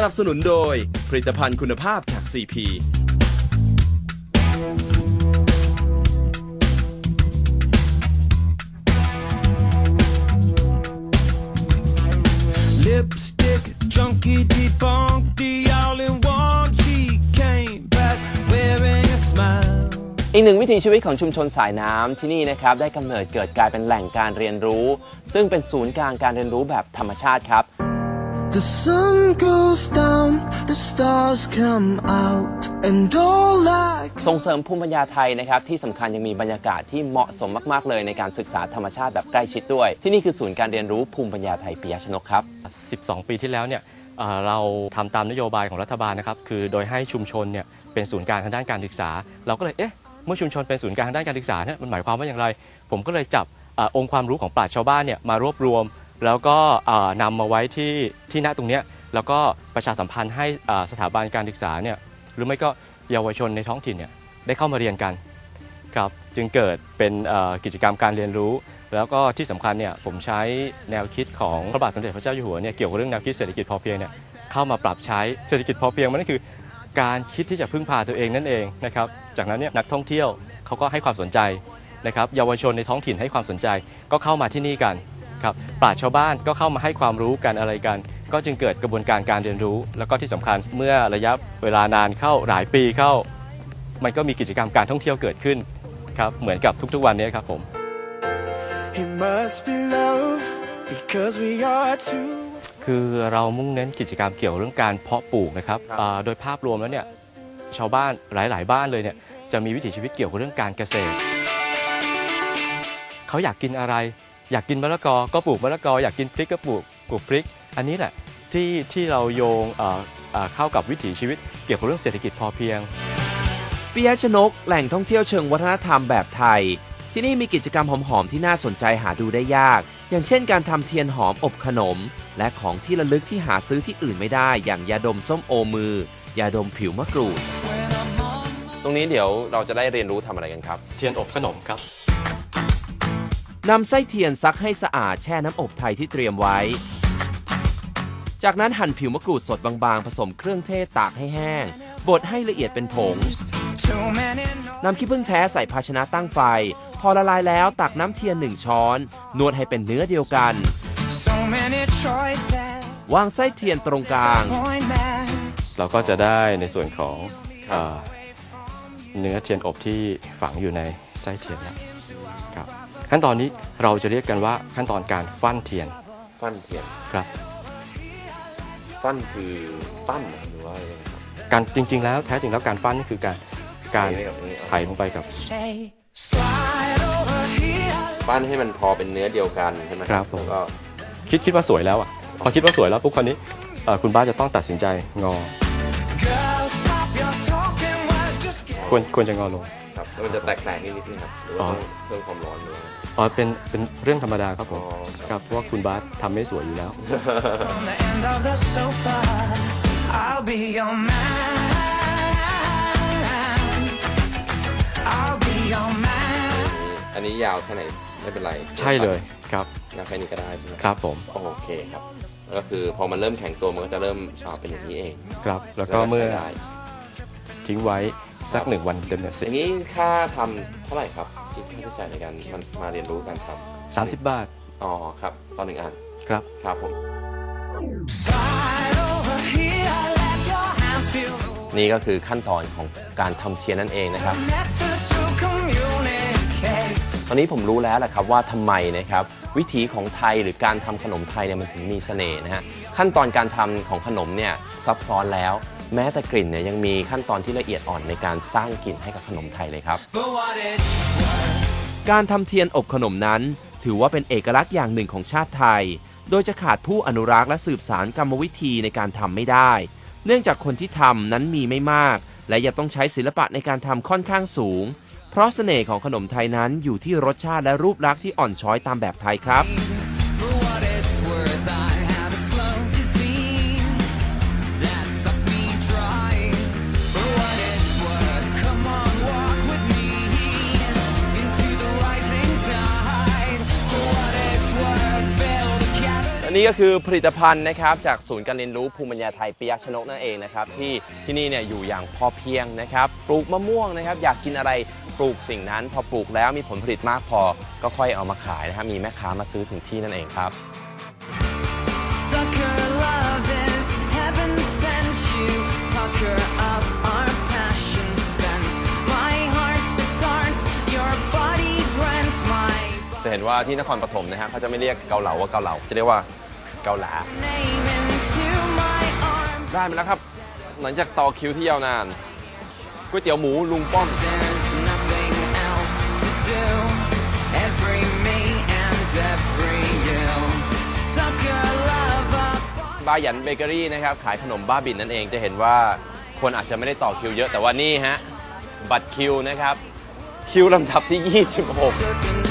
สนับสนุนโดย ผลิตภัณฑ์คุณภาพจาก CP Lipstick junkie debunked the all in one. She came back wearing a smile. อีกหนึ่งวิถีชีวิตของชุมชนสายน้ำที่นี่นะครับได้กำเนิดเกิดกลายเป็นแหล่งการเรียนรู้ ซึ่งเป็นศูนย์กลางการเรียนรู้แบบธรรมชาติครับ The sun goes down, the stars come out, and all I ส่งเสริมภูมิปัญญาไทยนะครับที่สำคัญยังมีบรรยากาศที่เหมาะสมมาก ๆ เลยในการศึกษาธรรมชาติแบบใกล้ชิดด้วย ที่นี่คือศูนย์การเรียนรู้ภูมิปัญญาไทยปิยชนกครับ 12 ปีที่แล้วเนี่ยเอ่อเราทำตามนโยบายของรัฐบาลนะครับคือโดยให้ชุมชนเนี่ยเป็นศูนย์กลางทางด้านการศึกษา เราก็เลยเอ๊ะเมื่อชุมชนเป็นศูนย์กลางทางด้านการศึกษาเนี่ยมันหมายความว่าอย่างไร ผมก็เลยจับอาองค์ความรู้ของปราชญ์ชาวบ้านเนี่ยมารวบรวม แล้วก็อ่านำมาไว้ที่ที่หน้าตรงเนี้ยแล้วก็ประชาสัมพันธ์ให้สถาบันการศึกษาเนี่ยหรือไม่ก็เยาวชนในท้องถิ่นเนี่ยได้เข้ามาเรียนกันครับจึงเกิดเป็นกิจกรรมการเรียนรู้ แล้วก็ที่สำคัญเนี่ยผมใช้แนวคิดของพระบาทสมเด็จพระเจ้าอยู่หัวเนี่ยเกี่ยวกับเรื่องแนวคิดเศรษฐกิจพอเพียงเนี่ยเข้ามาปรับใช้เศรษฐกิจพอเพียงมันก็คือ การคิดที่จะพึ่งพาตัวเองนั่นเองนะครับจากนั้นเนี่ยนักท่องเที่ยวเขาก็ให้ความสนใจนะครับเยาวชนในท้องถิ่นให้ความสนใจก็เข้ามาที่นี่กัน ครับปราชญ์ชาวบ้านก็เข้ามาให้ความรู้กันอะไรกัน ก็จึงเกิดกระบวนการการเรียนรู้ แล้วก็ที่สำคัญเมื่อระยะเวลานานเข้าหลายปีเข้า มันก็มีกิจกรรมการท่องเที่ยวเกิดขึ้นครับเหมือนกับทุกๆวันนี้ครับผม It must be love because we are two. คือเรามุ่งเน้นกิจกรรมเกี่ยวเรื่องการเพาะปลูกนะครับอ่าโดยภาพรวมแล้วเนี่ยชาวบ้านหลาย ๆ บ้านเลยเนี่ยจะมีวิถีชีวิตเกี่ยวกับเรื่องการเกษตร เขาอยากกินอะไร อยากกินมะละกอก็ปลูกมะละกออยากกินพริกก็ปลูกปลูกพริก อันนี้แหละที่ที่เราโยงเอ่อเอ่อเข้ากับวิถีชีวิตเกี่ยวกับเรื่องเศรษฐกิจพอเพียงปิยชนกแหล่งท่องเที่ยวเชิงวัฒนธรรมแบบไทย ที่นี่มีกิจกรรมหอมๆที่น่าสนใจหาดูได้ยาก อย่างเช่นการทำเทียนหอมอบขนม และของที่ระลึกที่หาซื้อที่อื่นไม่ได้ อย่างยาดมส้มโอมือ ยาดมผิวมะกรูด ตรงนี้เดี๋ยวเราจะได้เรียนรู้ทำอะไรกันครับ เทียนอบขนมครับ นำไส้เทียนซักให้สะอาดแช่น้ำอบไทยที่เตรียมไว้ จากนั้นหั่นผิวมะกรูดสดบางๆ ผสมเครื่องเทศตากให้แห้ง บดให้ละเอียดเป็นผงนำขี้ผึ้งแท้ใส่ภาชนะตั้งไฟ พอละลายแล้วตักน้ำเทียนหนึ่งช้อน นวดให้เป็นเนื้อเดียวกัน so วางไส้เทียนตรงกลาง เราก็จะได้ในส่วนของเอ่อเนื้อเทียนอบที่ฝังอยู่ในไส้เทียนแล้วครับ ขั้นตอนนี้เราจะเรียกกันว่าขั้นตอนการฟั่นเทียนฟั่นเทียนครับ ฟั่นคือปั้นหรือว่าอะไรครับการจริง ๆ แล้วแท้จริงแล้วการฟั่นนี่คือการการไถไปกับนี้ไถลงไปกับ Say, slide over here. ปั้นให้มันพอเป็นเนื้อเดียวกันใช่ไหมครับผมก็คิดคิดว่าสวยแล้วอะพอคิดว่าสวยแล้วปุ๊บคราวนี้เอ่อคุณบ้าสจะต้องตัดสินใจงอ Girl, stop your talking. Let's just get ควรควรจะงอลง ครับแล้วมันจะแตกๆนิดนิดนึงครับหรือว่าอ๋อต้องเพิ่มความร้อนหรือว่าอ๋อเป็นเป็นเรื่องธรรมดาครับผมอ๋อครับเพราะว่าคุณบาสทำไม่สวยอยู่แล้ว from the end of the sofa. I'll be your man. I'll be your man. อันนี้ยาวแค่ไหนไม่เป็นไรใช่เลยครับยาวแค่นี้ก็ได้ใช่ไหมครับผมโอเคครับก็คือพอมันเริ่มแข็งตัวมันก็จะเริ่มอ่าเป็นอย่างนี้เองครับ แล้วก็เมื่อใช้ได้ทิ้งไว้ สักหนึ่งวันเต็มเนี่ยอเสร็จย่างนี้ค่าทำเท่าไหร่ครับคิดค่าใช้จ่ายในการมันมาเรียนรู้การทสามสิบบาทำอ๋อครับตอนหนึ่งอันครับ ครับผม Slide over here. Let your hands feel the นี่ก็คือขั้นตอนของการทำเทียนนั่นเองนะครับ method to communicate. ตอนนี้ผมรู้แล้วแหละครับว่าทำไมนะครับวิถีของไทยหรือการทำขนมไทยเนี่ยมันถึงมีเสน่ห์นะฮะขั้นตอนการทำของขนมเนี่ยซับซ้อนแล้ว แม้แต่กลิ่นเนี่ยยังมีขั้นตอนที่ละเอียดอ่อนในการสร้างกลิ่นให้กับขนมไทยเลยครับ การทำเทียนอบขนมนั้น ถือว่าเป็นเอกลักษณ์อย่างหนึ่งของชาติไทย โดยจะขาดผู้อนุรักษ์และสืบสารกรรมวิธีในการทำไม่ได้ เนื่องจากคนที่ทำนั้นมีไม่มาก และยังต้องใช้ศิลปะในการทำค่อนข้างสูง เพราะเสน่ห์ของขนมไทยนั้นอยู่ที่รสชาติและรูปลักษณ์ที่อ่อนช้อยตามแบบไทยครับ นี่ก็คือผลิตภัณฑ์นะครับจากศูนย์การเรียนรู้ภูมิปัญญาไทยปิยชนกนั่นเองนะครับที่ที่นี่เนี่ยอยู่อย่างพอเพียงนะครับปลูกมะม่วงนะครับอยากกินอะไรปลูกสิ่งนั้น พอปลูกแล้วมีผลผลิตมากพอก็ค่อยเอามาขายนะครับมีแม่ค้ามาซื้อถึงที่นั่นเองครับ Sucker love is heaven sent you. Pucker up our passion spent. My heart's its art, your body's rent. My จะเห็นว่าที่นครปฐมนะฮะเขาจะไม่เรียกเกาเหลาว่าเกาเหลาจะเรียกว่า เกาหลา name into my arms. ได้มาแล้วครับ หลังจากต่อคิวที่ยาวนานก๋วยเตี๋ยวหมูลุงป้อม There's nothing else to do. Every me and every you. Sucker love up. บาหยันเบเกอรี่นะครับ ขายขนมบ้าบินนั่นเองจะเห็นว่าคนอาจจะไม่ได้ต่อคิวเยอะแต่ว่านี่ฮะ บัตรคิวนะครับ คิวลำดับที่ 26 Took an